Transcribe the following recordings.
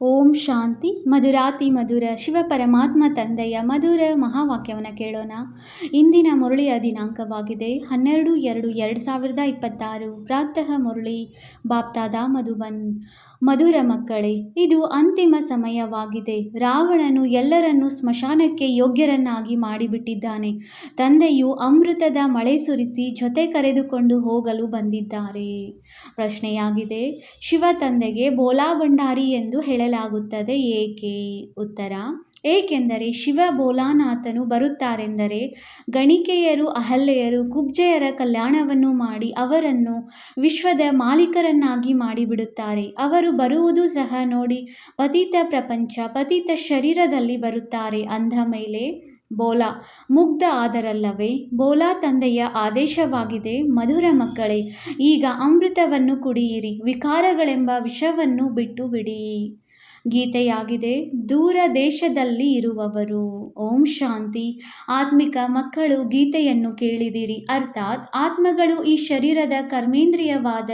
ಓಂ ಶಾಂತಿ ಮಧುರಾತಿ ಮಧುರ ಶಿವ ಪರಮಾತ್ಮ ತಂದೆಯ ಮಧುರ ಮಹಾವಾಕ್ಯವನ್ನು ಕೇಳೋಣ. ಇಂದಿನ ಮುರಳಿಯ ದಿನಾಂಕವಾಗಿದೆ. ಹನ್ನೆರಡು ಎರಡು ಎರಡು ಸಾವಿರದ ಇಪ್ಪತ್ತಾರು. ಪ್ರಾತಃ ಮುರಳಿ, ಬಾಪ್ತಾದ ಮಧುಬನ್. ಮಧುರ ಮಕ್ಕಳೇ, ಇದು ಅಂತಿಮ ಸಮಯವಾಗಿದೆ. ರಾವಣನು ಎಲ್ಲರನ್ನೂ ಸ್ಮಶಾನಕ್ಕೆ ಯೋಗ್ಯರನ್ನಾಗಿ ಮಾಡಿಬಿಟ್ಟಿದ್ದಾನೆ. ತಂದೆಯು ಅಮೃತದ ಮಳೆ ಸುರಿಸಿ ಜೊತೆ ಕರೆದುಕೊಂಡು ಹೋಗಲು ಬಂದಿದ್ದಾರೆ. ಪ್ರಶ್ನೆಯಾಗಿದೆ, ಶಿವ ತಂದೆಗೆ ಬೋಲಾ ಭಂಡಾರಿ ಎಂದು ಹೇಳಲಾಗುತ್ತದೆ ಏಕೆ? ಉತ್ತರ. ಏಕೆಂದರೆ ಶಿವ ಬೋಲಾನಾಥನು ಬರುತ್ತಾರೆಂದರೆ ಗಣಿಕೆಯರು, ಅಹಲ್ಯೆಯರು, ಕುಬ್ಜೆಯರ ಕಲ್ಯಾಣವನ್ನು ಮಾಡಿ ಅವರನ್ನು ವಿಶ್ವದ ಮಾಲೀಕರನ್ನಾಗಿ ಮಾಡಿಬಿಡುತ್ತಾರೆ. ಅವರು ಬರುವುದು ಸಹ ನೋಡಿ, ಪತಿತ ಪ್ರಪಂಚ, ಪತಿತ ಶರೀರದಲ್ಲಿ ಬರುತ್ತಾರೆ. ಅಂದ ಮೇಲೆ ಬೋಲಾ ಮುಗ್ಧ ಆದರಲ್ಲವೇ? ಬೋಲಾ ತಂದೆಯ ಆದೇಶವಾಗಿದೆ. ಮಧುರ ಮಕ್ಕಳೇ, ಈಗ ಅಮೃತವನ್ನು ಕುಡಿಯಿರಿ. ವಿಕಾರಗಳೆಂಬ ವಿಷವನ್ನು ಬಿಟ್ಟು ಬಿಡಿ. ಗೀತೆಯಾಗಿದೆ. ದೂರ ದೇಶದಲ್ಲಿ ಇರುವವರು. ಓಂ ಶಾಂತಿ. ಆತ್ಮಿಕ ಮಕ್ಕಳು ಗೀತೆಯನ್ನು ಕೇಳಿದಿರಿ. ಅರ್ಥಾತ್ ಆತ್ಮಗಳು ಈ ಶರೀರದ ಕರ್ಮೇಂದ್ರಿಯವಾದ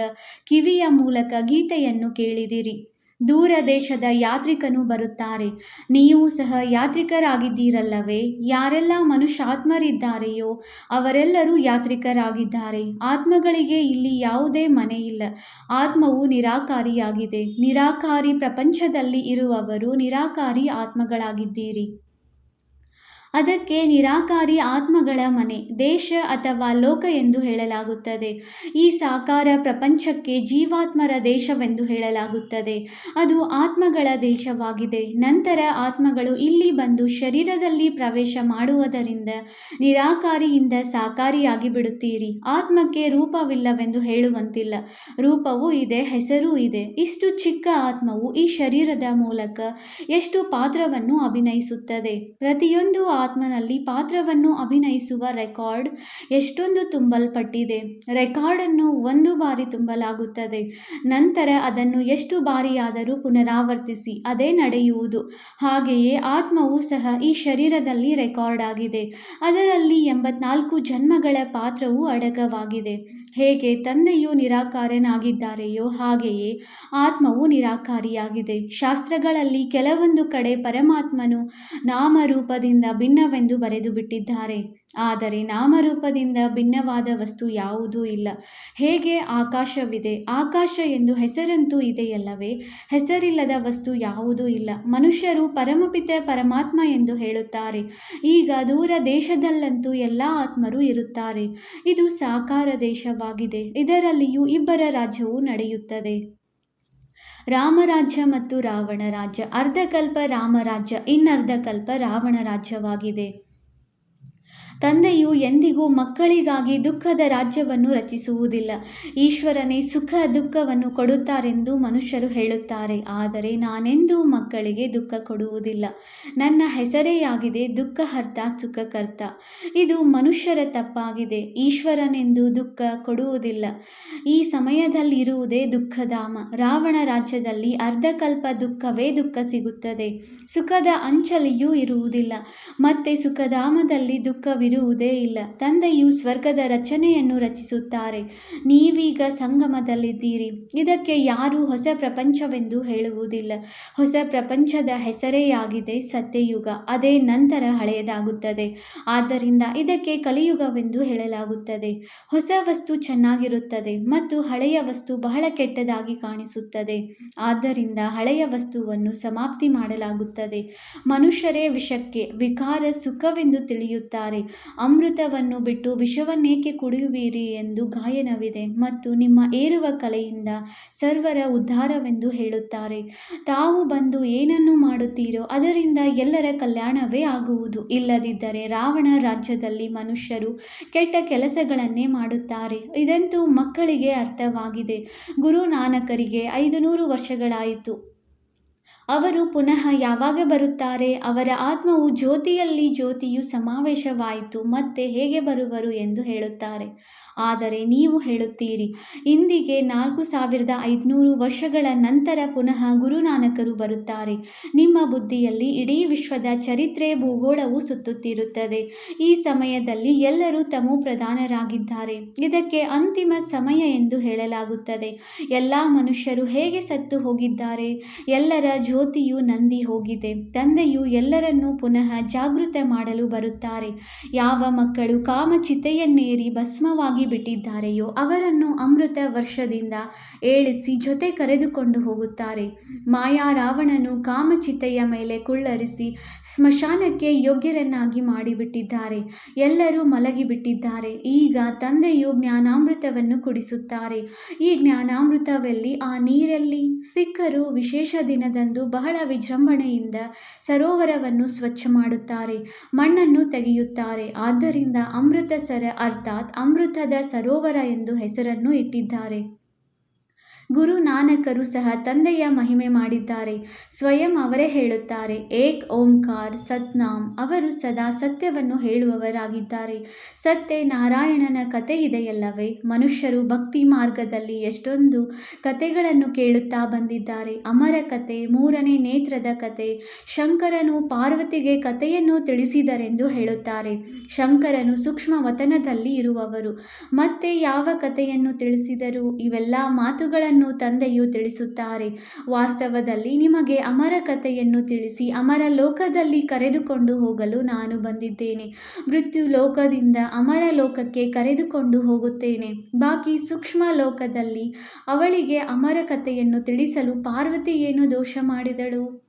ಕಿವಿಯ ಮೂಲಕ ಗೀತೆಯನ್ನು ಕೇಳಿದಿರಿ. ದೂರ ದೇಶದ ಯಾತ್ರಿಕನು ಬರುತ್ತಾರೆ. ನೀವು ಸಹ ಯಾತ್ರಿಕರಾಗಿದ್ದೀರಲ್ಲವೇ? ಯಾರೆಲ್ಲ ಮನುಷ್ಯಾತ್ಮರಿದ್ದಾರೆಯೋ ಅವರೆಲ್ಲರೂ ಯಾತ್ರಿಕರಾಗಿದ್ದಾರೆ. ಆತ್ಮಗಳಿಗೆ ಇಲ್ಲಿ ಯಾವುದೇ ಮನೆ ಇಲ್ಲ. ಆತ್ಮವು ನಿರಾಕಾರಿಯಾಗಿದೆ. ನಿರಾಕಾರಿ ಪ್ರಪಂಚದಲ್ಲಿ ಇರುವವರು ನಿರಾಕಾರಿ ಆತ್ಮಗಳಾಗಿದ್ದೀರಿ. ಅದಕ್ಕೆ ನಿರಾಕಾರಿ ಆತ್ಮಗಳ ಮನೆ, ದೇಶ ಅಥವಾ ಲೋಕ ಎಂದು ಹೇಳಲಾಗುತ್ತದೆ. ಈ ಸಾಕಾರ ಪ್ರಪಂಚಕ್ಕೆ ಜೀವಾತ್ಮರ ದೇಶವೆಂದು ಹೇಳಲಾಗುತ್ತದೆ. ಅದು ಆತ್ಮಗಳ ದೇಶವಾಗಿದೆ. ನಂತರ ಆತ್ಮಗಳು ಇಲ್ಲಿ ಬಂದು ಶರೀರದಲ್ಲಿ ಪ್ರವೇಶ ಮಾಡುವುದರಿಂದ ನಿರಾಕಾರಿಯಿಂದ ಸಾಕಾರಿಯಾಗಿ ಬಿಡುತ್ತೀರಿ. ಆತ್ಮಕ್ಕೆ ರೂಪವಿಲ್ಲವೆಂದು ಹೇಳುವಂತಿಲ್ಲ. ರೂಪವೂ ಇದೆ, ಹೆಸರೂ ಇದೆ. ಇಷ್ಟು ಚಿಕ್ಕ ಆತ್ಮವು ಈ ಶರೀರದ ಮೂಲಕ ಎಷ್ಟು ಪಾತ್ರವನ್ನು ಅಭಿನಯಿಸುತ್ತದೆ. ಪ್ರತಿಯೊಂದು ಆತ್ಮನಲ್ಲಿ ಪಾತ್ರವನ್ನು ಅಭಿನಯಿಸುವ ರೆಕಾರ್ಡ್ ಎಷ್ಟೊಂದು ತುಂಬಲ್ಪಟ್ಟಿದೆ. ರೆಕಾರ್ಡನ್ನು ಒಂದು ಬಾರಿ ತುಂಬಲಾಗುತ್ತದೆ. ನಂತರ ಅದನ್ನು ಎಷ್ಟು ಬಾರಿಯಾದರೂ ಪುನರಾವರ್ತಿಸಿ ಅದೇ ನಡೆಯುವುದು. ಹಾಗೆಯೇ ಆತ್ಮವು ಸಹ ಈ ಶರೀರದಲ್ಲಿ ರೆಕಾರ್ಡ್ ಆಗಿದೆ. ಅದರಲ್ಲಿ ಎಂಬತ್ನಾಲ್ಕು ಜನ್ಮಗಳ ಪಾತ್ರವು ಅಡಕವಾಗಿದೆ. ಹೇಗೆ ತಂದೆಯು ನಿರಾಕಾರನಾಗಿದ್ದಾರೆಯೋ ಹಾಗೆಯೇ ಆತ್ಮವು ನಿರಾಕಾರಿಯಾಗಿದೆ. ಶಾಸ್ತ್ರಗಳಲ್ಲಿ ಕೆಲವೊಂದು ಕಡೆ ಪರಮಾತ್ಮನು ನಾಮರೂಪದಿಂದ ಭಿನ್ನವೆಂದು ಬರೆದು ಬಿಟ್ಟಿದ್ದಾರೆ ಆದರೆ ನಾಮರೂಪದಿಂದ ಭಿನ್ನವಾದ ವಸ್ತು ಯಾವುದೂ ಇಲ್ಲ. ಹೇಗೆ ಆಕಾಶವಿದೆ? ಆಕಾಶ ಎಂದು ಹೆಸರಂತೂ ಇದೆಯಲ್ಲವೇ? ಹೆಸರಿಲ್ಲದ ವಸ್ತು ಯಾವುದೂ ಇಲ್ಲ. ಮನುಷ್ಯರು ಪರಮಪಿತ ಪರಮಾತ್ಮ ಎಂದು ಹೇಳುತ್ತಾರೆ. ಈಗ ದೂರ ದೇಶದಲ್ಲಂತೂ ಎಲ್ಲ ಆತ್ಮರು ಇರುತ್ತಾರೆ. ಇದು ಸಾಕಾರ ದೇಶವಾಗಿದೆ. ಇದರಲ್ಲಿಯೂ ಇಬ್ಬರ ರಾಜ್ಯವು ನಡೆಯುತ್ತದೆ. ರಾಮರಾಜ್ಯ ಮತ್ತು ರಾವಣ ರಾಜ್ಯ ಅರ್ಧಕಲ್ಪ ರಾಮರಾಜ್ಯ, ಇನ್ನರ್ಧಕಲ್ಪ ರಾವಣ ರಾಜ್ಯವಾಗಿದೆ ತಂದೆಯು ಎಂದಿಗೂ ಮಕ್ಕಳಿಗಾಗಿ ದುಃಖದ ರಾಜ್ಯವನ್ನು ರಚಿಸುವುದಿಲ್ಲ. ಈಶ್ವರನೇ, ಸುಖ ದುಃಖವನ್ನು ಕೊಡುತ್ತಾರೆಂದು ಮನುಷ್ಯರು ಹೇಳುತ್ತಾರೆ. ಆದರೆ ನಾನೆಂದೂ ಮಕ್ಕಳಿಗೆ ದುಃಖ ಕೊಡುವುದಿಲ್ಲ. ನನ್ನ ಹೆಸರೇ ಆಗಿದೆ ದುಃಖಹರ್ತ, ಸುಖಕರ್ತ. ಇದು ಮನುಷ್ಯರ ತಪ್ಪಾಗಿದೆ. ಈಶ್ವರನೆಂದು ದುಃಖ ಕೊಡುವುದಿಲ್ಲ. ಈ ಸಮಯದಲ್ಲಿರುವುದೇ ದುಃಖಧಾಮ. ರಾವಣ ರಾಜ್ಯದಲ್ಲಿ ಅರ್ಧಕಲ್ಪ ದುಃಖವೇ ದುಃಖ ಸಿಗುತ್ತದೆ. ಸುಖದ ಅಂಚಲಿಯೂ ಇರುವುದಿಲ್ಲ. ಮತ್ತೆ ಸುಖಧಾಮದಲ್ಲಿ ದುಃಖವಿರುವುದೇ ಇಲ್ಲ. ತಂದೆಯು ಸ್ವರ್ಗದ ರಚನೆಯನ್ನು ರಚಿಸುತ್ತಾರೆ. ನೀವೀಗ ಸಂಗಮದಲ್ಲಿದ್ದೀರಿ. ಇದಕ್ಕೆ ಯಾರೂ ಹೊಸ ಪ್ರಪಂಚವೆಂದು ಹೇಳುವುದಿಲ್ಲ. ಹೊಸ ಪ್ರಪಂಚದ ಹೆಸರೇ ಆಗಿದೆ ಸತ್ಯಯುಗ. ಅದೇ ನಂತರ ಹಳೆಯದಾಗುತ್ತದೆ. ಆದ್ದರಿಂದ ಇದಕ್ಕೆ ಕಲಿಯುಗವೆಂದು ಹೇಳಲಾಗುತ್ತದೆ. ಹೊಸ ವಸ್ತು ಚೆನ್ನಾಗಿರುತ್ತದೆ ಮತ್ತು ಹಳೆಯ ವಸ್ತು ಬಹಳ ಕೆಟ್ಟದಾಗಿ ಕಾಣಿಸುತ್ತದೆ. ಆದ್ದರಿಂದ ಹಳೆಯ ವಸ್ತುವನ್ನು ಸಮಾಪ್ತಿ ಮಾಡಲಾಗುತ್ತದೆ. ಮನುಷ್ಯರೇ ವಿಷಕ್ಕೆ ವಿಕಾರ ಸುಖವೆಂದು ತಿಳಿಯುತ್ತಾರೆ. ಅಮೃತವನ್ನು ಬಿಟ್ಟು ವಿಷವನ್ನೇಕೆ ಕುಡಿಯುವಿರಿ ಎಂದು ಗಾಯನವಿದೆ ಮತ್ತು ನಿಮ್ಮ ಏರುವ ಕಲೆಯಿಂದ ಸರ್ವರ ಉದ್ಧಾರವೆಂದು ಹೇಳುತ್ತಾರೆ. ತಾವು ಬಂದು ಏನನ್ನು ಮಾಡುತ್ತೀರೋ ಅದರಿಂದ ಎಲ್ಲರ ಕಲ್ಯಾಣವೇ ಆಗುವುದು. ಇಲ್ಲದಿದ್ದರೆ ರಾವಣ ರಾಜ್ಯದಲ್ಲಿ ಮನುಷ್ಯರು ಕೆಟ್ಟ ಕೆಲಸಗಳನ್ನೇ ಮಾಡುತ್ತಾರೆ. ಇದಂತೂ ಮಕ್ಕಳಿಗೆ ಅರ್ಥವಾಗಿದೆ. ಗುರು ನಾನಕರಿಗೆ ಐದು ನೂರು ವರ್ಷಗಳಾಯಿತು. ಅವರು ಪುನಃ ಯಾವಾಗ ಬರುತ್ತಾರೆ? ಅವರ ಆತ್ಮವು ಜ್ಯೋತಿಯಲ್ಲಿ ಜ್ಯೋತಿಯು ಸಮಾವೇಶವಾಯಿತು, ಮತ್ತೆ ಹೇಗೆ ಬರುವರು ಎಂದು ಹೇಳುತ್ತಾರೆ. ಆದರೆ ನೀವು ಹೇಳುತ್ತೀರಿ, ಇಂದಿಗೆ ನಾಲ್ಕು ಸಾವಿರದ ಐದುನೂರು ವರ್ಷಗಳ ನಂತರ ಪುನಃ ಗುರುನಾನಕರು ಬರುತ್ತಾರೆ. ನಿಮ್ಮ ಬುದ್ಧಿಯಲ್ಲಿ ಇಡೀ ವಿಶ್ವದ ಚರಿತ್ರೆ, ಭೂಗೋಳವು ಸುತ್ತುತ್ತಿರುತ್ತದೆ. ಈ ಸಮಯದಲ್ಲಿ ಎಲ್ಲರೂ ತಮೋ ಪ್ರಧಾನರಾಗಿದ್ದಾರೆ. ಇದಕ್ಕೆ ಅಂತಿಮ ಸಮಯ ಎಂದು ಹೇಳಲಾಗುತ್ತದೆ. ಎಲ್ಲ ಮನುಷ್ಯರು ಹೇಗೆ ಸತ್ತು ಹೋಗಿದ್ದಾರೆ? ಎಲ್ಲರ ಜ್ಯೋತಿಯು ನಂದಿ ಹೋಗಿದೆ. ತಂದೆಯು ಎಲ್ಲರನ್ನೂ ಪುನಃ ಜಾಗೃತ ಮಾಡಲು ಬರುತ್ತಾರೆ. ಯಾವ ಮಕ್ಕಳು ಕಾಮಚಿತೆಯನ್ನೇರಿ ಭಸ್ಮವಾಗಿ ಬಿಟ್ಟಿದ್ದಾರೆಯೋ ಅವರನ್ನು ಅಮೃತ ವರ್ಷದಿಂದ ಏಳಿಸಿ ಜೊತೆ ಕರೆದುಕೊಂಡು ಹೋಗುತ್ತಾರೆ. ಮಾಯಾ ರಾವಣನು ಕಾಮಚಿತೆಯ ಮೇಲೆ ಕುಳ್ಳರಿಸಿ ಸ್ಮಶಾನಕ್ಕೆ ಯೋಗ್ಯರನ್ನಾಗಿ ಮಾಡಿಬಿಟ್ಟಿದ್ದಾರೆ. ಎಲ್ಲರೂ ಮಲಗಿಬಿಟ್ಟಿದ್ದಾರೆ. ಈಗ ತಂದೆಯು ಜ್ಞಾನಾಮೃತವನ್ನು ಕುಡಿಸುತ್ತಾರೆ. ಈ ಜ್ಞಾನಾಮೃತವೆಲ್ಲಿ? ಆ ನೀರಲ್ಲಿ. ಸಿಕ್ಕರು ವಿಶೇಷ ದಿನದಂದು ಬಹಳ ವಿಜೃಂಭಣೆಯಿಂದ ಸರೋವರವನ್ನು ಸ್ವಚ್ಛ ಮಾಡುತ್ತಾರೆ, ಮಣ್ಣನ್ನು ತೆಗೆಯುತ್ತಾರೆ. ಆದ್ದರಿಂದ ಅಮೃತಸರ ಅರ್ಥಾತ್ ಅಮೃತದ ಸರೋವರ ಎಂದು ಹೆಸರನ್ನು ಇಟ್ಟಿದ್ದಾರೆ. ಗುರು ನಾನಕರು ಸಹ ತಂದೆಯ ಮಹಿಮೆ ಮಾಡಿದ್ದಾರೆ. ಸ್ವಯಂ ಅವರೇ ಹೇಳುತ್ತಾರೆ, ಏಕ್ ಓಂಕಾರ್ ಸತ್ನಾಮ್. ಅವರು ಸದಾ ಸತ್ಯವನ್ನು ಹೇಳುವವರಾಗಿದ್ದಾರೆ. ಸತ್ಯ ನಾರಾಯಣನ ಕತೆ ಇದೆಯಲ್ಲವೇ? ಮನುಷ್ಯರು ಭಕ್ತಿ ಮಾರ್ಗದಲ್ಲಿ ಎಷ್ಟೊಂದು ಕತೆಗಳನ್ನು ಕೇಳುತ್ತಾ ಬಂದಿದ್ದಾರೆ. ಅಮರ ಕತೆ, ಮೂರನೇ ನೇತ್ರದ ಕತೆ, ಶಂಕರನು ಪಾರ್ವತಿಗೆ ಕಥೆಯನ್ನು ತಿಳಿಸಿದರೆಂದು ಹೇಳುತ್ತಾರೆ. ಶಂಕರನು ಸೂಕ್ಷ್ಮ ವತನದಲ್ಲಿ ಇರುವವರು. ಮತ್ತೆ ಯಾವ ಕಥೆಯನ್ನು ತಿಳಿಸಿದರು? ಇವೆಲ್ಲ ಮಾತುಗಳನ್ನು ತಂದೆಯು ತಿಳಿಸುತ್ತಾರೆ. ವಾಸ್ತವದಲ್ಲಿ ನಿಮಗೆ ಅಮರ ಕಥೆಯನ್ನು ತಿಳಿಸಿ ಅಮರ ಲೋಕದಲ್ಲಿ ಕರೆದುಕೊಂಡು ಹೋಗಲು ನಾನು ಬಂದಿದ್ದೇನೆ. ಮೃತ್ಯು ಲೋಕದಿಂದ ಅಮರ ಲೋಕಕ್ಕೆ ಕರೆದುಕೊಂಡು ಹೋಗುತ್ತೇನೆ. ಬಾಕಿ ಸೂಕ್ಷ್ಮ ಲೋಕದಲ್ಲಿ ಅವಳಿಗೆ ಅಮರ ಕಥೆಯನ್ನು ತಿಳಿಸಲು ಪಾರ್ವತಿ ಏನು ದೋಷ ಮಾಡಿದಳು?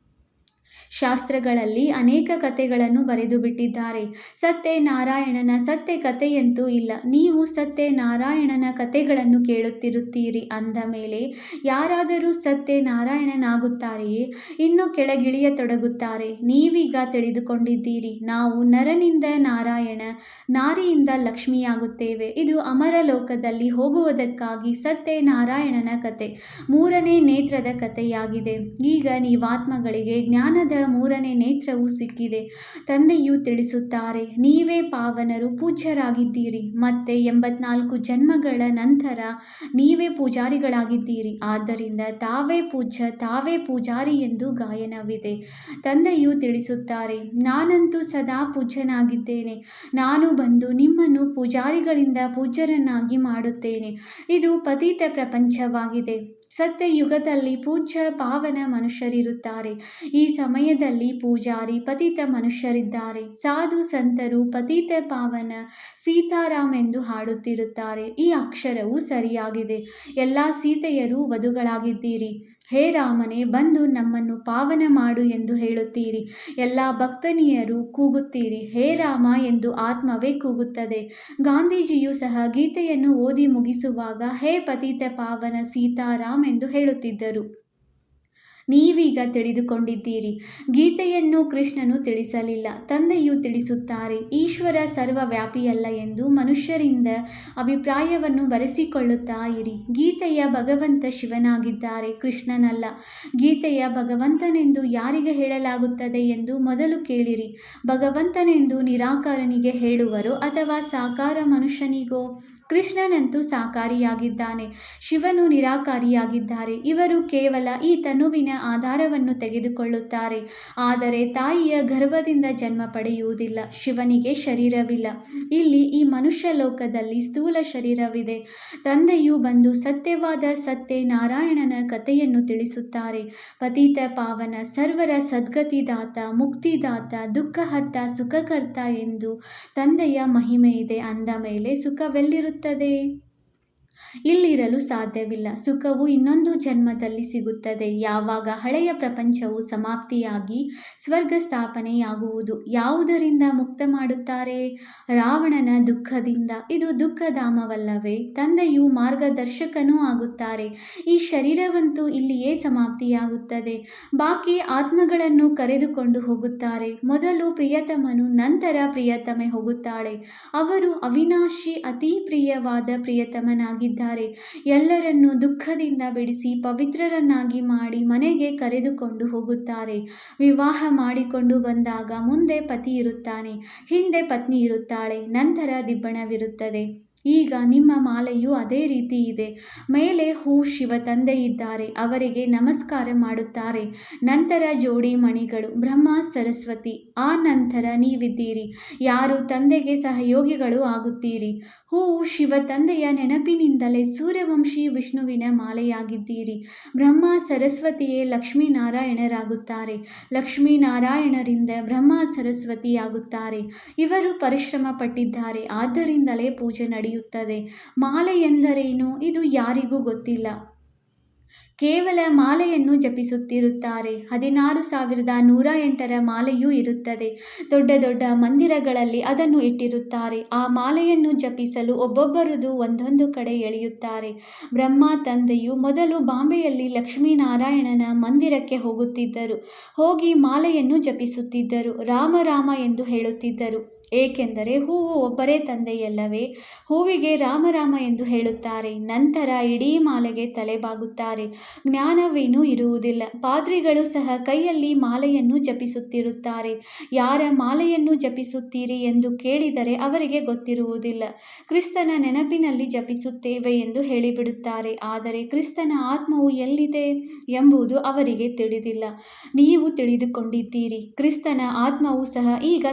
ಶಾಸ್ತ್ರಗಳಲ್ಲಿ ಅನೇಕ ಕಥೆಗಳನ್ನು ಬರೆದು ಬಿಟ್ಟಿದ್ದಾರೆ. ಸತ್ಯನಾರಾಯಣನ ಸತ್ಯ ಕಥೆಯಂತೂ ಇಲ್ಲ. ನೀವು ಸತ್ಯನಾರಾಯಣನ ಕಥೆಗಳನ್ನು ಕೇಳುತ್ತಿರುತ್ತೀರಿ ಅಂದ ಮೇಲೆ ಯಾರಾದರೂ ಸತ್ಯನಾರಾಯಣನಾಗುತ್ತಾರೆಯೇ ಇನ್ನು ಕೆಳಗಿಳಿಯತೊಡಗುತ್ತಾರೆ ನೀವೀಗ ತಿಳಿದುಕೊಂಡಿದ್ದೀರಿ. ನಾವು ನರನಿಂದ ನಾರಾಯಣ, ನಾರಿಯಿಂದ ಲಕ್ಷ್ಮಿಯಾಗುತ್ತೇವೆ. ಇದು ಅಮರ ಲೋಕದಲ್ಲಿ ಹೋಗುವುದಕ್ಕಾಗಿ ಸತ್ಯನಾರಾಯಣನ ಕತೆ ಮೂರನೇ ನೇತ್ರದ ಕಥೆಯಾಗಿದೆ. ಈಗ ನೀವಾತ್ಮಗಳಿಗೆ ಜ್ಞಾನದ ಮೂರನೇ ನೇತ್ರವು ಸಿಕ್ಕಿದೆ. ತಂದೆಯು ತಿಳಿಸುತ್ತಾರೆ, ನೀವೇ ಪಾವನರು, ಪೂಜ್ಯರಾಗಿದ್ದೀರಿ. ಮತ್ತೆ ಎಂಬತ್ನಾಲ್ಕು ಜನ್ಮಗಳ ನಂತರ ನೀವೇ ಪೂಜಾರಿಗಳಾಗಿದ್ದೀರಿ. ಆದ್ದರಿಂದ ತಾವೇ ಪೂಜ್ಯ, ತಾವೇ ಪೂಜಾರಿ ಎಂದು ಗಾಯನವಿದೆ. ತಂದೆಯು ತಿಳಿಸುತ್ತಾರೆ, ನಾನಂತೂ ಸದಾ ಪೂಜ್ಯನಾಗಿದ್ದೇನೆ. ನಾನು ಬಂದು ನಿಮ್ಮನ್ನು ಪೂಜಾರಿಗಳಿಂದ ಪೂಜ್ಯರನ್ನಾಗಿ ಮಾಡುತ್ತೇನೆ. ಇದು ಪತೀತ ಪ್ರಪಂಚವಾಗಿದೆ. ಸತ್ಯಯುಗದಲ್ಲಿ ಪೂಜ್ಯ ಪಾವನ ಮನುಷ್ಯರಿರುತ್ತಾರೆ. ಈ ಸಮಯದಲ್ಲಿ ಪೂಜಾರಿ ಪತಿತ ಮನುಷ್ಯರಿದ್ದಾರೆ. ಸಾಧು ಸಂತರು ಪತಿತ ಪಾವನ ಸೀತಾರಾಮ್ ಎಂದು ಹಾಡುತ್ತಿರುತ್ತಾರೆ. ಈ ಅಕ್ಷರವು ಸರಿಯಾಗಿದೆ. ಎಲ್ಲ ಸೀತೆಯರು ವಧುಗಳಾಗಿದ್ದೀರಿ. ಹೇ ರಾಮನೇ, ಬಂದು ನಮ್ಮನ್ನು ಪಾವನ ಮಾಡು ಎಂದು ಹೇಳುತ್ತೀರಿ. ಎಲ್ಲ ಭಕ್ತನಿಯರು ಕೂಗುತ್ತೀರಿ. ಹೇ ರಾಮ ಎಂದು ಆತ್ಮವೇ ಕೂಗುತ್ತದೆ. ಗಾಂಧೀಜಿಯು ಸಹ ಗೀತೆಯನ್ನು ಓದಿ ಮುಗಿಸುವಾಗ, ಹೇ ಪತಿತ ಪಾವನ ಸೀತಾರಾಮ್ ಎಂದು ಹೇಳುತ್ತಿದ್ದರು. ನೀವೀಗ ತಿಳಿದುಕೊಂಡಿದ್ದೀರಿ. ಗೀತೆಯನ್ನು ಕೃಷ್ಣನು ತಿಳಿಸಲಿಲ್ಲ. ತಂದೆಯು ತಿಳಿಸುತ್ತಾರೆ, ಈಶ್ವರ ಸರ್ವವ್ಯಾಪಿಯಲ್ಲ ಎಂದು ಮನುಷ್ಯರಿಂದ ಅಭಿಪ್ರಾಯವನ್ನು ಬರೆಸಿಕೊಳ್ಳುತ್ತಾ ಇರಿ. ಗೀತೆಯ ಭಗವಂತ ಶಿವನಾಗಿದ್ದಾರೆ, ಕೃಷ್ಣನಲ್ಲ. ಗೀತೆಯ ಭಗವಂತನೆಂದು ಯಾರಿಗೆ ಹೇಳಲಾಗುತ್ತದೆ ಎಂದು ಮೊದಲು ಕೇಳಿರಿ. ಭಗವಂತನೆಂದು ನಿರಾಕಾರನಿಗೆ ಹೇಳುವರು ಅಥವಾ ಸಾಕಾರ ಮನುಷ್ಯನಿಗೋ? ಕೃಷ್ಣನಂತೂ ಸಾಕಾರಿಯಾಗಿದ್ದಾನೆ. ಶಿವನು ನಿರಾಕಾರಿಯಾಗಿದ್ದಾರೆ. ಇವರು ಕೇವಲ ಈ ತನುವಿನ ಆಧಾರವನ್ನು ತೆಗೆದುಕೊಳ್ಳುತ್ತಾರೆ. ಆದರೆ ತಾಯಿಯ ಗರ್ಭದಿಂದ ಜನ್ಮ ಪಡೆಯುವುದಿಲ್ಲ. ಶಿವನಿಗೆ ಶರೀರವಿಲ್ಲ. ಇಲ್ಲಿ ಈ ಮನುಷ್ಯ ಲೋಕದಲ್ಲಿ ಸ್ಥೂಲ ಶರೀರವಿದೆ. ತಂದೆಯು ಬಂದು ಸತ್ಯವಾದ ಸತ್ಯ ನಾರಾಯಣನ ಕಥೆಯನ್ನು ತಿಳಿಸುತ್ತಾರೆ. ಪತಿತ ಪಾವನ ಸರ್ವರ ಸದ್ಗತಿದಾತ, ಮುಕ್ತಿದಾತ, ದುಃಖಹರ್ತ, ಸುಖಕರ್ತ ಎಂದು ತಂದೆಯ ಮಹಿಮೆ ಇದೆ ಅಂದ ಮೇಲೆ ಸುಖವೆಲ್ಲಿರುತ್ತದೆ ಇಲ್ಲಿರಲು ಸಾಧ್ಯವಿಲ್ಲ. ಸುಖವು ಇನ್ನೊಂದು ಜನ್ಮದಲ್ಲಿ ಸಿಗುತ್ತದೆ. ಯಾವಾಗ ಹಳೆಯ ಪ್ರಪಂಚವು ಸಮಾಪ್ತಿಯಾಗಿ ಸ್ವರ್ಗ ಸ್ಥಾಪನೆಯಾಗುವುದು ಯಾವುದರಿಂದ ಮುಕ್ತ ಮಾಡುತ್ತಾರೆ? ರಾವಣನ ದುಃಖದಿಂದ. ಇದು ದುಃಖಧಾಮವಲ್ಲವೇ? ತಂದೆಯು ಮಾರ್ಗದರ್ಶಕನೂ ಆಗುತ್ತಾರೆ. ಈ ಶರೀರವಂತೂ ಇಲ್ಲಿಯೇ ಸಮಾಪ್ತಿಯಾಗುತ್ತದೆ. ಬಾಕಿ ಆತ್ಮಗಳನ್ನು ಕರೆದುಕೊಂಡು ಹೋಗುತ್ತಾರೆ. ಮೊದಲು ಪ್ರಿಯತಮನು, ನಂತರ ಪ್ರಿಯತಮೆ ಹೋಗುತ್ತಾಳೆ. ಅವರು ಅವಿನಾಶಿ, ಅತಿ ಪ್ರಿಯವಾದ ಪ್ರಿಯತಮನಾಗಿದ್ದಾರೆ ಎಲ್ಲರನ್ನೂ ದುಃಖದಿಂದ ಬಿಡಿಸಿ ಪವಿತ್ರರನ್ನಾಗಿ ಮಾಡಿ ಮನೆಗೆ ಕರೆದುಕೊಂಡು ಹೋಗುತ್ತಾರೆ. ವಿವಾಹ ಮಾಡಿಕೊಂಡು ಬಂದಾಗ ಮುಂದೆ ಪತಿ ಇರುತ್ತಾನೆ. ಹಿಂದೆ ಪತ್ನಿ ಇರುತ್ತಾಳೆ. ನಂತರ ದಿಬ್ಬಣವಿರುತ್ತದೆ. ಈಗ ನಿಮ್ಮ ಮಾಲೆಯು ಅದೇ ರೀತಿ ಇದೆ. ಮೇಲೆ ಹೂ ಶಿವ ತಂದೆ ಇದ್ದಾರೆ ಅವರಿಗೆ ನಮಸ್ಕಾರ ಮಾಡುತ್ತಾರೆ. ನಂತರ ಜೋಡಿ ಮಣಿಗಳು, ಬ್ರಹ್ಮ, ಸರಸ್ವತಿ, ಆ ನಂತರ ನೀವಿದ್ದೀರಿ. ಯಾರು ತಂದೆಗೆ ಸಹಯೋಗಿಗಳು ಆಗುತ್ತೀರಿ? ಹೂವು ಶಿವ ತಂದೆಯ ನೆನಪಿನಿಂದಲೇ ಸೂರ್ಯವಂಶಿ ವಿಷ್ಣುವಿನ ಮಾಲೆಯಾಗಿದ್ದೀರಿ. ಬ್ರಹ್ಮ, ಸರಸ್ವತಿಯೇ ಲಕ್ಷ್ಮೀನಾರಾಯಣರಾಗುತ್ತಾರೆ. ಲಕ್ಷ್ಮೀನಾರಾಯಣರಿಂದ ಬ್ರಹ್ಮ, ಸರಸ್ವತಿಯಾಗುತ್ತಾರೆ. ಇವರು ಪರಿಶ್ರಮ ಪಟ್ಟಿದ್ದಾರೆ ಆದ್ದರಿಂದಲೇ ಪೂಜೆ ನಡೆಯುತ್ತದೆ. ಮಾಲೆ ಎಂದರೇನು? ಇದು ಯಾರಿಗೂ ಗೊತ್ತಿಲ್ಲ. ಕೇವಲ ಮಾಲೆಯನ್ನು ಜಪಿಸುತ್ತಿರುತ್ತಾರೆ. ಹದಿನಾರು ಸಾವಿರದ ನೂರ ಎಂಟರ ಮಾಲೆಯೂ ಇರುತ್ತದೆ. ದೊಡ್ಡ ದೊಡ್ಡ ಮಂದಿರಗಳಲ್ಲಿ ಅದನ್ನು ಇಟ್ಟಿರುತ್ತಾರೆ. ಆ ಮಾಲೆಯನ್ನು ಜಪಿಸಲು ಒಬ್ಬೊಬ್ಬರದು ಒಂದೊಂದು ಕಡೆ ಎಳೆಯುತ್ತಾರೆ. ಬ್ರಹ್ಮ ತಂದೆಯು ಮೊದಲು ಬಾಂಬೆಯಲ್ಲಿ ಲಕ್ಷ್ಮೀನಾರಾಯಣನ ಮಂದಿರಕ್ಕೆ ಹೋಗುತ್ತಿದ್ದರು. ಹೋಗಿ ಮಾಲೆಯನ್ನು ಜಪಿಸುತ್ತಿದ್ದರು. ರಾಮ ರಾಮ ಎಂದು ಹೇಳುತ್ತಿದ್ದರು. ಏಕೆಂದರೆ ಹೂವು ಒಬ್ಬರೇ ತಂದೆಯಲ್ಲವೇ? ಹೂವಿಗೆ ರಾಮರಾಮ ಎಂದು ಹೇಳುತ್ತಾರೆ. ನಂತರ ಇಡೀ ಮಾಲೆಗೆ ತಲೆಬಾಗುತ್ತಾರೆ. ಜ್ಞಾನವೇನೂ ಇರುವುದಿಲ್ಲ. ಪಾದ್ರಿಗಳು ಸಹ ಕೈಯಲ್ಲಿ ಮಾಲೆಯನ್ನು ಜಪಿಸುತ್ತಿರುತ್ತಾರೆ. ಯಾರ ಮಾಲೆಯನ್ನು ಜಪಿಸುತ್ತೀರಿ ಎಂದು ಕೇಳಿದರೆ ಅವರಿಗೆ ಗೊತ್ತಿರುವುದಿಲ್ಲ. ಕ್ರಿಸ್ತನ ನೆನಪಿನಲ್ಲಿ ಜಪಿಸುತ್ತೇವೆ ಎಂದು ಹೇಳಿಬಿಡುತ್ತಾರೆ. ಆದರೆ ಕ್ರಿಸ್ತನ ಆತ್ಮವು ಎಲ್ಲಿದೆ ಎಂಬುದು ಅವರಿಗೆ ತಿಳಿದಿಲ್ಲ. ನೀವು ತಿಳಿದುಕೊಂಡಿದ್ದೀರಿ. ಕ್ರಿಸ್ತನ ಆತ್ಮವು ಸಹ ಈಗ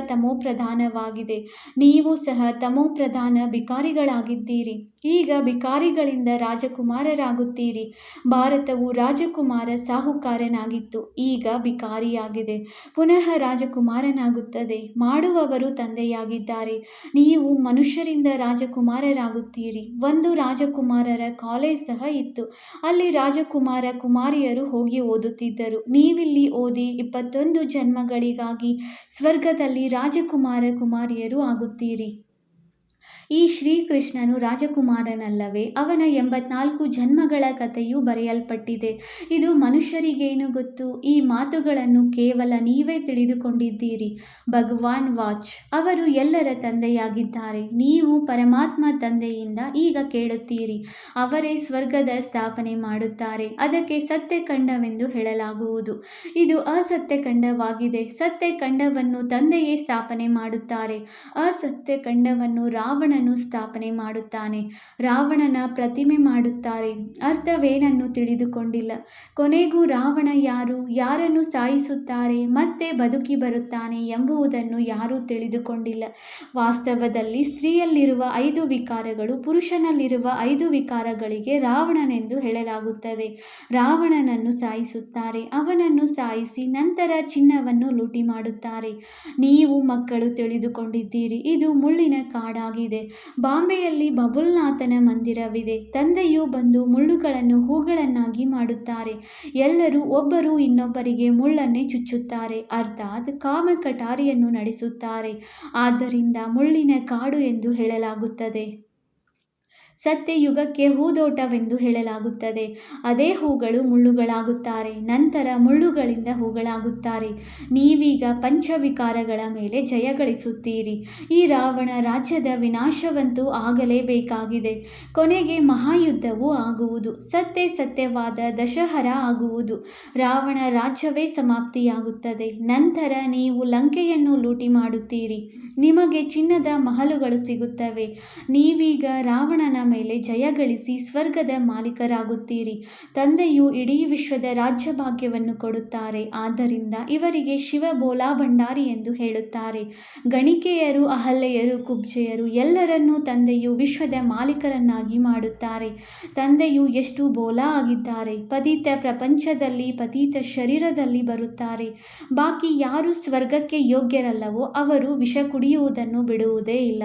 ತಮೋಪ್ರಧಾನವಾಗಿದೆ ನೀವು ಸಹ ತಮೋಪ್ರಧಾನ ಭಿಕಾರಿಗಳಾಗಿದ್ದೀರಿ. ಈಗ ಭಿಕಾರಿಗಳಿಂದ ರಾಜಕುಮಾರರಾಗುತ್ತೀರಿ. ಭಾರತವು ರಾಜಕುಮಾರ ಸಾಹುಕಾರನಾಗಿತ್ತು. ಈಗ ಭಿಕಾರಿಯಾಗಿದೆ. ಪುನಃ ರಾಜಕುಮಾರನಾಗುತ್ತದೆ. ಮಾಡುವವರು ತಂದೆಯಾಗಿದ್ದಾರೆ. ನೀವು ಮನುಷ್ಯರಿಂದ ರಾಜಕುಮಾರರಾಗುತ್ತೀರಿ. ಒಂದು ರಾಜಕುಮಾರರ ಕಾಲೇಜ್ ಸಹ ಇತ್ತು. ಅಲ್ಲಿ ರಾಜಕುಮಾರ ಕುಮಾರಿಯರು ಹೋಗಿ ಓದುತ್ತಿದ್ದರು. ನೀವಿಲ್ಲಿ ಓದಿ ಇಪ್ಪತ್ತೊಂದು ಜನ್ಮಗಳಿಗಾಗಿ ಸ್ವರ್ಗದಲ್ಲಿ ರಾಜಕುಮಾರ ಕುಮಾರಿಯರು ಆಗುತ್ತೀರಿ. ಈ ಶ್ರೀಕೃಷ್ಣನು ರಾಜಕುಮಾರನಲ್ಲವೇ, ಅವನ ಎಂಬತ್ನಾಲ್ಕು ಜನ್ಮಗಳ ಕಥೆಯು ಬರೆಯಲ್ಪಟ್ಟಿದೆ. ಇದು ಮನುಷ್ಯರಿಗೇನು ಗೊತ್ತು? ಈ ಮಾತುಗಳನ್ನು ಕೇವಲ ನೀವೇ ತಿಳಿದುಕೊಂಡಿದ್ದೀರಿ. ಭಗವಾನ್ ವಾಚ್, ಅವರು ಎಲ್ಲರ ತಂದೆಯಾಗಿದ್ದಾರೆ. ನೀವು ಪರಮಾತ್ಮ ತಂದೆಯಿಂದ ಈಗ ಕೇಳುತ್ತೀರಿ. ಅವರೇ ಸ್ವರ್ಗದ ಸ್ಥಾಪನೆ ಮಾಡುತ್ತಾರೆ. ಅದಕ್ಕೆ ಸತ್ಯ ಕಂಡವೆಂದು ಹೇಳಲಾಗುವುದು. ಇದು ಅಸತ್ಯ ಕಂಡವಾಗಿದೆ ಸತ್ಯ ಕಂಡವನ್ನು ತಂದೆಯೇ ಸ್ಥಾಪನೆ ಮಾಡುತ್ತಾರೆ. ಅಸತ್ಯಖಂಡವನ್ನು ರಾವಣನು ಸ್ಥಾಪನೆ ಮಾಡುತ್ತಾನೆ. ರಾವಣನ ಪ್ರತಿಮೆ ಮಾಡುತ್ತಾರೆ. ಅರ್ಥವೇನನ್ನು ತಿಳಿದುಕೊಂಡಿಲ್ಲ. ಕೊನೆಗೂ ರಾವಣ ಯಾರು, ಯಾರನ್ನು ಸಾಯಿಸುತ್ತಾರೆ, ಮತ್ತೆ ಬದುಕಿ ಬರುತ್ತಾನೆ ಎಂಬುದನ್ನು ಯಾರೂ ತಿಳಿದುಕೊಂಡಿಲ್ಲ. ವಾಸ್ತವದಲ್ಲಿ ಸ್ತ್ರೀಯಲ್ಲಿರುವ ಐದು ವಿಕಾರಗಳು ಪುರುಷನಲ್ಲಿರುವ ಐದು ವಿಕಾರಗಳಿಗೆ ರಾವಣನೆಂದು ಹೇಳಲಾಗುತ್ತದೆ. ರಾವಣನನ್ನು ಸಾಯಿಸುತ್ತಾರೆ, ಅವನನ್ನು ಸಾಯಿಸಿ ನಂತರ ಚಿನ್ನವನ್ನು ಲೂಟಿ ಮಾಡುತ್ತಾರೆ. ನೀವು ಮಕ್ಕಳು ತಿಳಿದುಕೊಂಡಿದ್ದೀರಿ, ಇದು ಮುಳ್ಳಿನ ಕಾಡಾಗಿದೆ ಬಾಂಬೆಯಲ್ಲಿ ಬಬುಲ್ನಾಥನ ಮಂದಿರವಿದೆ. ತಂದೆಯು ಬಂದು ಮುಳ್ಳುಗಳನ್ನು ಹೂಗಳನ್ನಾಗಿ ಮಾಡುತ್ತಾರೆ. ಎಲ್ಲರೂ ಒಬ್ಬರು ಇನ್ನೊಬ್ಬರಿಗೆ ಮುಳ್ಳನ್ನೇ ಚುಚ್ಚುತ್ತಾರೆ. ಅರ್ಥಾತ್ ಕಾಮ ಕಟಾರಿಯನ್ನು ನಡೆಸುತ್ತಾರೆ. ಆದ್ದರಿಂದ ಮುಳ್ಳಿನ ಕಾಡು ಎಂದು ಹೇಳಲಾಗುತ್ತದೆ. ಸತ್ಯಯುಗಕ್ಕೆ ಹೂದೋಟವೆಂದು ಹೇಳಲಾಗುತ್ತದೆ. ಅದೇ ಹೂಗಳು ಮುಳ್ಳುಗಳಾಗುತ್ತಾರೆ. ನಂತರ ಮುಳ್ಳುಗಳಿಂದ ಹೂಗಳಾಗುತ್ತಾರೆ. ನೀವೀಗ ಪಂಚವಿಕಾರಗಳ ಮೇಲೆ ಜಯಗಳಿಸುತ್ತೀರಿ ಈ ರಾವಣ ರಾಜ್ಯದ ವಿನಾಶವಂತೂ ಆಗಲೇಬೇಕಾಗಿದೆ. ಕೊನೆಗೆ ಮಹಾಯುದ್ಧವು ಆಗುವುದು. ಸತ್ಯ ಸತ್ಯವಾದ ದಶಹರ ಆಗುವುದು. ರಾವಣ ರಾಜ್ಯವೇ ಸಮಾಪ್ತಿಯಾಗುತ್ತದೆ. ನಂತರ ನೀವು ಲಂಕೆಯನ್ನು ಲೂಟಿ ಮಾಡುತ್ತೀರಿ. ನಿಮಗೆ ಚಿನ್ನದ ಮಹಲುಗಳು ಸಿಗುತ್ತವೆ. ನೀವೀಗ ರಾವಣನ ಮೇಲೆ ಜಯ ಗಳಿಸಿ ಸ್ವರ್ಗದ ಮಾಲೀಕರಾಗುತ್ತೀರಿ. ತಂದೆಯು ಇಡೀ ವಿಶ್ವದ ರಾಜ್ಯಭಾಗ್ಯವನ್ನು ಕೊಡುತ್ತಾರೆ. ಆದ್ದರಿಂದ ಇವರಿಗೆ ಶಿವ ಬೋಲಾ ಭಂಡಾರಿ ಎಂದು ಹೇಳುತ್ತಾರೆ. ಗಣಿಕೆಯರು, ಅಹಲ್ಯೆಯರು, ಕುಬ್ಜೆಯರು ಎಲ್ಲರನ್ನೂ ತಂದೆಯು ವಿಶ್ವದ ಮಾಲೀಕರನ್ನಾಗಿ ಮಾಡುತ್ತಾರೆ. ತಂದೆಯು ಎಷ್ಟು ಬೋಲಾ ಆಗಿದ್ದಾರೆ. ಪತೀತ ಪ್ರಪಂಚದಲ್ಲಿ, ಪತೀತ ಶರೀರದಲ್ಲಿ ಬರುತ್ತಾರೆ. ಬಾಕಿ ಯಾರು ಸ್ವರ್ಗಕ್ಕೆ ಯೋಗ್ಯರಲ್ಲವೋ ಅವರು ವಿಷ ಕುಡಿಯುವುದನ್ನು ಬಿಡುವುದೇ ಇಲ್ಲ.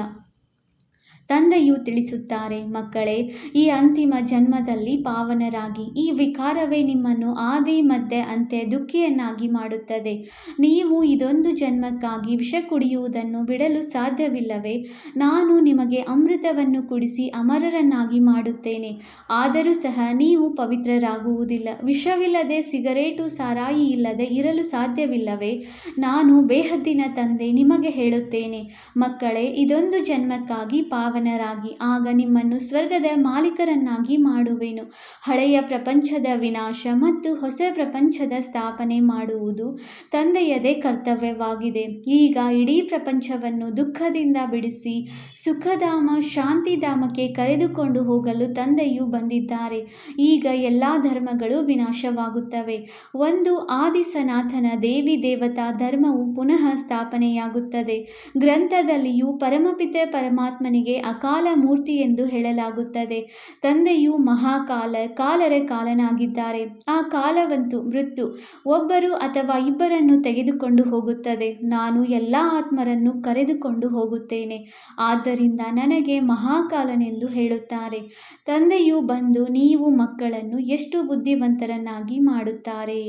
ತಂದೆಯು ತಿಳಿಸುತ್ತಾರೆ, ಮಕ್ಕಳೇ, ಈ ಅಂತಿಮ ಜನ್ಮದಲ್ಲಿ ಪಾವನರಾಗಿ, ಈ ವಿಕಾರವೇ ನಿಮ್ಮನ್ನು ಆದಿ ಮಧ್ಯೆ ಅಂತೆ ದುಃಖಿಯನ್ನಾಗಿ ಮಾಡುತ್ತದೆ. ನೀವು ಇದೊಂದು ಜನ್ಮಕ್ಕಾಗಿ ವಿಷ ಕುಡಿಯುವುದನ್ನು ಬಿಡಲು ಸಾಧ್ಯವಿಲ್ಲವೇ? ನಾನು ನಿಮಗೆ ಅಮೃತವನ್ನು ಕುಡಿಸಿ ಅಮರರನ್ನಾಗಿ ಮಾಡುತ್ತೇನೆ. ಆದರೂ ಸಹ ನೀವು ಪವಿತ್ರರಾಗುವುದಿಲ್ಲ. ವಿಷವಿಲ್ಲದೆ ಸಿಗರೇಟು ಸಾರಾಯಿ ಇಲ್ಲದೆ ಇರಲು ಸಾಧ್ಯವಿಲ್ಲವೇ? ನಾನು ಬೇಹದ್ದಿನ ತಂದೆ ನಿಮಗೆ ಹೇಳುತ್ತೇನೆ. ಮಕ್ಕಳೇ, ಇದೊಂದು ಜನ್ಮಕ್ಕಾಗಿ ಪಾವನ ಪಾವನರಾಗಿ ಆಗ ನಿಮ್ಮನ್ನು ಸ್ವರ್ಗದ ಮಾಲೀಕರನ್ನಾಗಿ ಮಾಡುವೆನು. ಹಳೆಯ ಪ್ರಪಂಚದ ವಿನಾಶ ಮತ್ತು ಹೊಸ ಪ್ರಪಂಚದ ಸ್ಥಾಪನೆ ಮಾಡುವುದು ತಂದೆಯದೇ ಕರ್ತವ್ಯವಾಗಿದೆ. ಈಗ ಇಡೀ ಪ್ರಪಂಚವನ್ನು ದುಃಖದಿಂದ ಬಿಡಿಸಿ, ಸುಖಧಾಮ, ಶಾಂತಿಧಾಮಕ್ಕೆ ಕರೆದುಕೊಂಡು ಹೋಗಲು ತಂದೆಯು ಬಂದಿದ್ದಾರೆ. ಈಗ ಎಲ್ಲ ಧರ್ಮಗಳು ವಿನಾಶವಾಗುತ್ತವೆ. ಒಂದು ಆದಿ ಸನಾತನ ದೇವಿ ದೇವತಾ ಧರ್ಮವು ಪುನಃ ಸ್ಥಾಪನೆಯಾಗುತ್ತದೆ. ಗ್ರಂಥದಲ್ಲಿಯೂ ಪರಮಪಿತೆ ಪರಮಾತ್ಮನಿಗೆ ಅಕಾಲ ಮೂರ್ತಿ ಎಂದು ಹೇಳಲಾಗುತ್ತದೆ. ತಂದೆಯು ಮಹಾಕಾಲ, ಕಾಲರ ಕಾಲನಾಗಿದ್ದಾರೆ. ಆ ಕಾಲವಂತೂ ಮೃತ್ಯು. ಒಬ್ಬರು ಅಥವಾ ಇಬ್ಬರನ್ನು ತೆಗೆದುಕೊಂಡು ಹೋಗುತ್ತದೆ. ನಾನು ಎಲ್ಲ ಆತ್ಮರನ್ನು ಕರೆದುಕೊಂಡು ಹೋಗುತ್ತೇನೆ. ಆದ್ದರಿಂದ ನನಗೆ ಮಹಾಕಾಲನೆಂದು ಹೇಳುತ್ತಾರೆ. ತಂದೆಯು ಬಂದು ನೀವು ಮಕ್ಕಳನ್ನು ಎಷ್ಟು ಬುದ್ಧಿವಂತರನ್ನಾಗಿ ಮಾಡುತ್ತಾರೆ?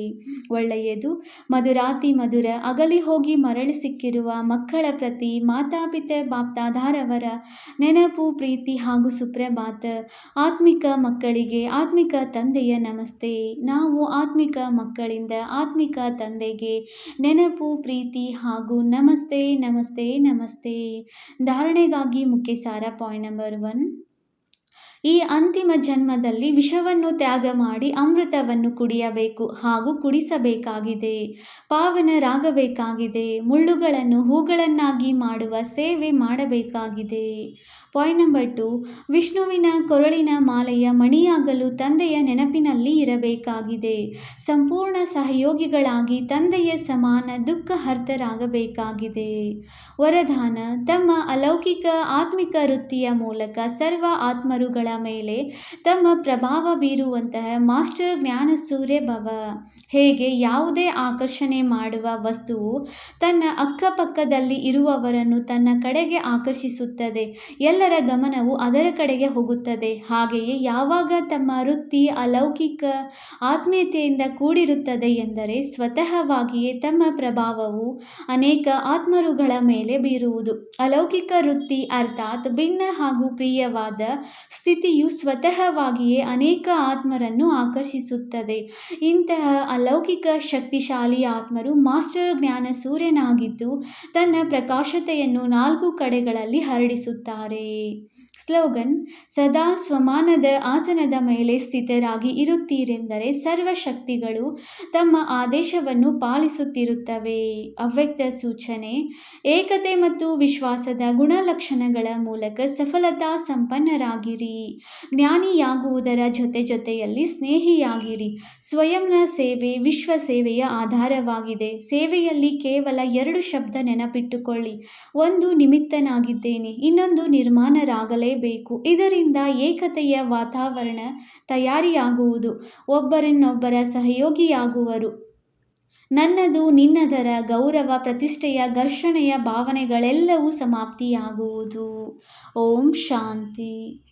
ಒಳ್ಳೆಯದು. ಮಧುರಾತಿ ಮಧುರ ಅಗಲಿ ಹೋಗಿ ಮರಳಿ ಸಿಕ್ಕಿರುವ ಮಕ್ಕಳ ಪ್ರತಿ ಮಾತಾಪಿತ ಬಾಪ್ತಾದಾರವರ ನೆನಪು, ಪ್ರೀತಿ ಹಾಗೂ ಸುಪ್ರಭಾತ. ಆತ್ಮಿಕ ಮಕ್ಕಳಿಗೆ ಆತ್ಮಿಕ ತಂದೆಯ ನಮಸ್ತೆ. ನಾವು ಆತ್ಮಿಕ ಮಕ್ಕಳಿಂದ ಆತ್ಮಿಕ ತಂದೆಗೆ ನೆನಪು, ಪ್ರೀತಿ ಹಾಗೂ ನಮಸ್ತೆ ನಮಸ್ತೆ ನಮಸ್ತೆ. ಧಾರಣೆಗಾಗಿ ಮುಖ್ಯ ಸಾರ ಪಾಯಿಂಟ್ ನಂಬರ್ ಒನ್. ಈ ಅಂತಿಮ ಜನ್ಮದಲ್ಲಿ ವಿಷವನ್ನು ತ್ಯಾಗ ಮಾಡಿ ಅಮೃತವನ್ನು ಕುಡಿಯಬೇಕು ಹಾಗೂ ಕುಡಿಸಬೇಕಾಗಿದೆ. ಪಾವನರಾಗಬೇಕಾಗಿದೆ ಮುಳ್ಳುಗಳನ್ನು ಹೂಗಳನ್ನಾಗಿ ಮಾಡುವ ಸೇವೆ ಮಾಡಬೇಕಾಗಿದೆ. Point number two. ವಿಷ್ಣುವಿನ ಕೊರಳಿನ ಮಾಲೆಯ ಮಣಿಯಾಗಲು ತಂದೆಯ ನೆನಪಿನಲ್ಲಿ ಇರಬೇಕಾಗಿದೆ. ಸಂಪೂರ್ಣ ಸಹಯೋಗಿಗಳಾಗಿ ತಂದೆಯ ಸಮಾನ ದುಃಖ ಹರ್ತರಾಗಬೇಕಾಗಿದೆ ವರದಾನ. ತಮ್ಮ ಅಲೌಕಿಕ ಆತ್ಮಿಕ ವೃತ್ತಿಯ ಮೂಲಕ ಸರ್ವ ಆತ್ಮರುಗಳ ಮೇಲೆ ತಮ್ಮ ಪ್ರಭಾವ ಬೀರುವಂತಹ ಮಾಸ್ಟರ್ ಜ್ಞಾನ ಸೂರ್ಯ ಭವ ಹೇಗೆ ಯಾವುದೇ ಆಕರ್ಷಣೆ ಮಾಡುವ ವಸ್ತುವು ತನ್ನ ಅಕ್ಕಪಕ್ಕದಲ್ಲಿ ಇರುವವರನ್ನು ತನ್ನ ಕಡೆಗೆ ಆಕರ್ಷಿಸುತ್ತದೆ. ಎಲ್ಲರ ಗಮನವು ಅದರ ಕಡೆಗೆ ಹೋಗುತ್ತದೆ. ಹಾಗೆಯೇ ಯಾವಾಗ ತಮ್ಮ ವೃತ್ತಿ ಅಲೌಕಿಕ ಆತ್ಮೀಯತೆಯಿಂದ ಕೂಡಿರುತ್ತದೆ ಎಂದರೆ ಸ್ವತಃವಾಗಿಯೇ ತಮ್ಮ ಪ್ರಭಾವವು ಅನೇಕ ಆತ್ಮರುಗಳ ಮೇಲೆ ಬೀರುವುದು. ಅಲೌಕಿಕ ವೃತ್ತಿ ಅರ್ಥಾತ್ ಭಿನ್ನ ಹಾಗೂ ಪ್ರಿಯವಾದ ಸ್ಥಿತಿಯು ಸ್ವತಃವಾಗಿಯೇ ಅನೇಕ ಆತ್ಮರನ್ನು ಆಕರ್ಷಿಸುತ್ತದೆ. ಇಂತಹ ಅಲೌಕಿಕ ಶಕ್ತಿಶಾಲಿ ಆತ್ಮರು ಮಾಸ್ಟರ್ ಜ್ಞಾನ ಸೂರ್ಯನಾಗಿದ್ದು ತನ್ನ ಪ್ರಕಾಶತೆಯನ್ನು ನಾಲ್ಕು ಕಡೆಗಳಲ್ಲಿ ಹರಡಿಸುತ್ತಾರೆ. ಸ್ಲೋಗನ್, ಸದಾ ಸ್ವಮಾನದ ಆಸನದ ಮೇಲೆ ಸ್ಥಿತರಾಗಿ ಇರುತ್ತೀರೆಂದರೆ ಸರ್ವ ಶಕ್ತಿಗಳು ತಮ್ಮ ಆದೇಶವನ್ನು ಪಾಲಿಸುತ್ತಿರುತ್ತವೆ. ಅವ್ಯಕ್ತ ಸೂಚನೆ, ಏಕತೆ ಮತ್ತು ವಿಶ್ವಾಸದ ಗುಣಲಕ್ಷಣಗಳ ಮೂಲಕ ಸಫಲತಾ ಸಂಪನ್ನರಾಗಿರಿ. ಜ್ಞಾನಿಯಾಗುವುದರ ಜೊತೆ ಜೊತೆಯಲ್ಲಿ ಸ್ನೇಹಿಯಾಗಿರಿ. ಸ್ವಯಂನ ಸೇವೆ ವಿಶ್ವ ಸೇವೆಯ ಆಧಾರವಾಗಿದೆ. ಸೇವೆಯಲ್ಲಿ ಕೇವಲ ಎರಡು ಶಬ್ದ ನೆನಪಿಟ್ಟುಕೊಳ್ಳಿ. ಒಂದು ನಿಮಿತ್ತನಾಗಿದ್ದೇನೆ, ಇನ್ನೊಂದು ನಿರ್ಮಾಣರಾಗಲೇ ಬೇಕು ಇದರಿಂದ ಏಕತೆಯ ವಾತಾವರಣ ತಯಾರಿಯಾಗುವುದು. ಒಬ್ಬರನ್ನೊಬ್ಬರ ಸಹಯೋಗಿಯಾಗುವರು. ನನ್ನದು ನಿನ್ನದರ ಗೌರವ, ಪ್ರತಿಷ್ಠೆಯ, ಘರ್ಷಣೆಯ ಭಾವನೆಗಳೆಲ್ಲವೂ ಸಮಾಪ್ತಿಯಾಗುವುದು. ಓಂ ಶಾಂತಿ.